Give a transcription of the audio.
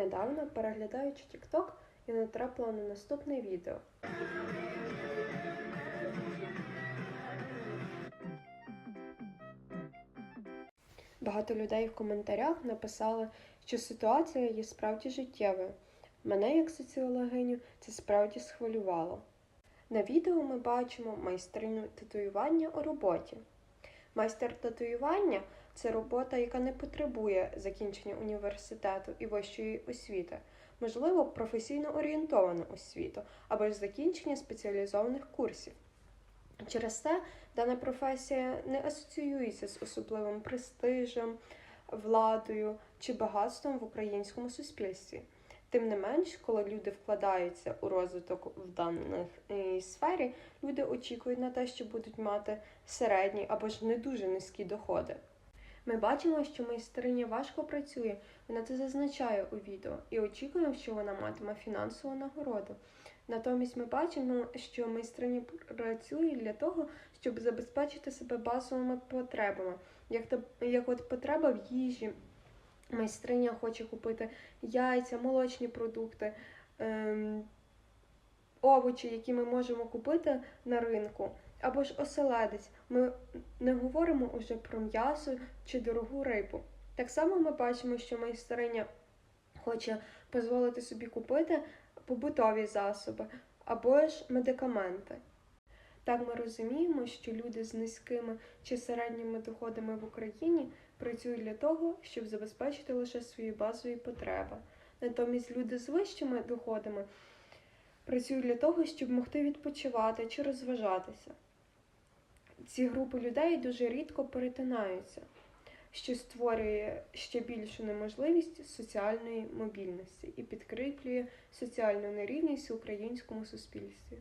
Недавно, переглядаючи TikTok, я натрапила на наступне відео. Багато людей в коментарях написали, що ситуація є справді життєвою. Мене, як соціологиню, це справді схвилювало. На відео ми бачимо майстриню татуювання у роботі. Майстер татуювання це робота, яка не потребує закінчення університету і вищої освіти, можливо, професійно орієнтовану освіту або ж закінчення спеціалізованих курсів. Через це дана професія не асоціюється з особливим престижем, владою чи багатством в українському суспільстві. Тим не менш, коли люди вкладаються у розвиток в даній е, сфері, люди очікують на те, що будуть мати середні або ж не дуже низькі доходи. Ми бачимо, що майстриня важко працює, вона це зазначає у відео, і очікуємо, що вона матиме фінансову нагороду. Натомість ми бачимо, що майстриня працює для того, щоб забезпечити себе базовими потребами, як, як от потреба в їжі. Майстриня хоче купити яйця, молочні продукти, ем, овочі, які ми можемо купити на ринку, або ж оселедець. Ми не говоримо уже про м'ясо чи дорогу рибу. Так само ми бачимо, що майстриня хоче дозволити собі купити побутові засоби або ж медикаменти. Так ми розуміємо, що люди з низькими чи середніми доходами в Україні працюють для того, щоб забезпечити лише свої базові потреби. Натомість люди з вищими доходами працюють для того, щоб могти відпочивати чи розважатися. Ці групи людей дуже рідко перетинаються, що створює ще більшу неможливість соціальної мобільності і підкріплює соціальну нерівність в українському суспільстві.